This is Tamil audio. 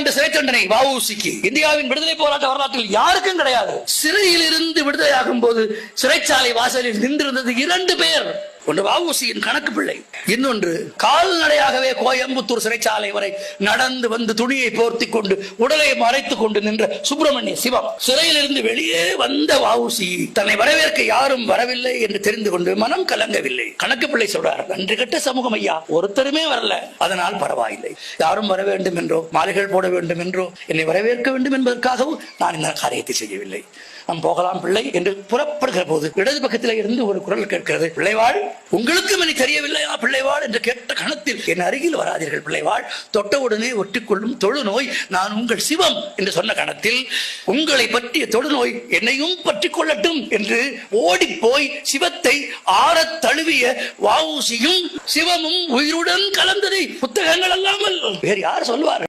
ஆண்டு சிறை தண்டனை வஉசிக்கு. இந்தியாவின் விடுதலை போராட்ட வரலாற்றில் யாருக்கும் கிடையாது. சிறையில் இருந்து விடுதலையாகும் போது சிறைச்சாலை வாசலில் நின்றிருந்தது இரண்டு பேர். ஒன்று வஉசியின் கணக்கு பிள்ளை இன்னொன்று கால்நடையாகவே கோயம்புத்தூர் சிறைச்சாலை வரை நடந்து வந்து துணியை போர்த்தி கொண்டு உடலை மறைத்துக் கொண்டு நின்ற சுப்பிரமணிய சிவம். சிறையிலிருந்து வெளியே வந்த வஉசி தன்னை வரவேற்க யாரும் வரவில்லை என்று தெரிந்து கொண்டு மனம் கலங்கவில்லை. கணக்கு பிள்ளை சொல்றார் நன்றி கட்ட சமூகம் ஐயா ஒருத்தருமே வரல அதனால் பரவாயில்லை. யாரும் வர வேண்டும் என்றோ மாலைகள் போட வேண்டும் என்றோ என்னை வரவேற்க வேண்டும் என்பதற்காகவும் நான் இந்த காரியத்தை செய்யவில்லை. நாம் போகலாம் பிள்ளை என்று புறப்படுகிற போது இடது பக்கத்தில் இருந்து ஒரு குரல் கேட்கிறது. பிள்ளைவாள் உங்களுக்கும் எனக்கு தெரியவில்லையா பிள்ளைவாள்? என்று கேட்ட கணத்தில் என் அருகில் வராதீர்கள் பிள்ளைவாள். தொட்டவுடனே ஒட்டிக்கொள்ளும் தொழுநோய் நான் உங்கள் சிவம் என்று சொன்ன கணத்தில் உங்களை பற்றிய தொழுநோய் என்னையும் பற்றிக் கொள்ளட்டும் என்று ஓடிப்போய் சிவத்தை ஆறத் தழுவிய வாவுசியும் சிவமும் உயிருடன் கலந்ததை புத்தகங்கள் அல்லாமல் வேறு யார் சொல்வார்